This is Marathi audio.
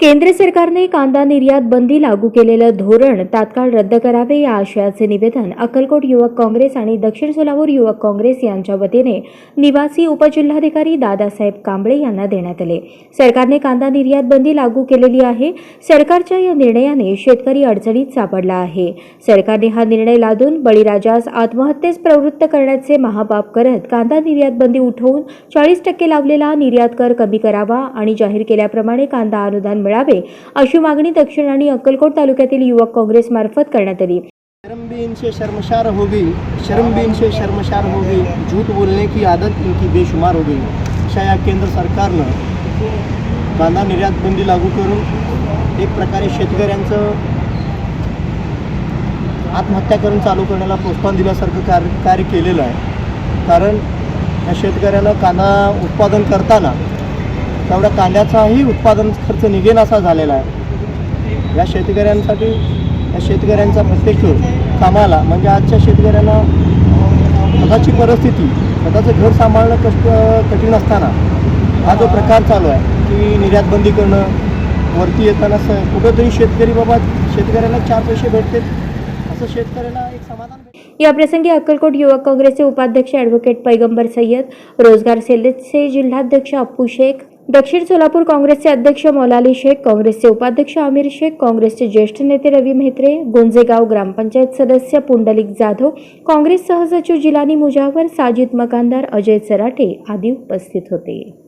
केंद्र सरकारने कांदा निर्यात बंदी लागू केलेलं धोरण तात्काळ रद्द करावे या आशयाचे निवेदन अक्कलकोट युवक काँग्रेस आणि दक्षिण सोलापूर युवक काँग्रेस यांच्या वतीने निवासी उपजिल्हाधिकारी दादासाहेब कांबळे यांना देण्यात आले. सरकारने कांदा निर्यात बंदी लागू केलेली आहे. सरकारच्या या निर्णयाने शेतकरी अडचणीत सापडला आहे. सरकारने हा निर्णय लादून बळीराजास आत्महत्येस प्रवृत्त करण्याचे महापाप करत कांदा निर्यात बंदी उठवून चाळीस टक्के लावलेला निर्यात कर कमी करावा आणि जाहीर केल्याप्रमाणे कांदा अनुदान मिळावे अशी मागणी दक्षिण आणि अक्कलकोट तालुक्यातील युवक काँग्रेसमार्फत करण्यात आली. शर्म भी इनसे शर्मशार हो गई शर्म भी इनसे शर्मशार हो गई झूठ बोलने की आदत इनकी बेशुमार हो गई अशा या केंद्र सरकारनं कांदा निर्यात बंदी लागू करून एक प्रकारे शेतकऱ्यांचं आत्महत्या करून चालू करण्याला प्रोत्साहन दिल्यासारखं कार्य कार्य केलेलं आहे. कारण या शेतकऱ्याला कांदा उत्पादन करताना तेवढ्या कांद्याचाही उत्पादन खर्च निघेन असा झालेला आहे. या शेतकऱ्यांसाठी या शेतकऱ्यांचा प्रत्येक कामाला म्हणजे आजच्या शेतकऱ्यांना स्वतःची परिस्थिती स्वतःचं घर सांभाळणं कष्ट कठीण असताना हा जो प्रकार चालू आहे की निर्यातबंदी करणं वरती येताना स कुठंतरी शेतकरी बाबा शेतकऱ्याला चार पैसे भेटतील असं शेतकऱ्याला एक समाधान या प्रसंगी अक्कलकोट युवक काँग्रेसचे उपाध्यक्ष ॲडव्होकेट पैगंबर सय्यद रोजगार सेलेचे जिल्हाध्यक्ष अप्पू शेख दक्षिण सोलापूर काँग्रेसचे अध्यक्ष मौलाली शेख काँग्रेसचे उपाध्यक्ष आमिर शेख काँग्रेसचे ज्येष्ठ नेते रवी म्हेत्रे गोंजेगाव ग्रामपंचायत सदस्य पुंडलिक जाधव काँग्रेस सहसचिव जिलानी मुजावर साजिद मकानदार अजय चराटे आदी उपस्थित होते.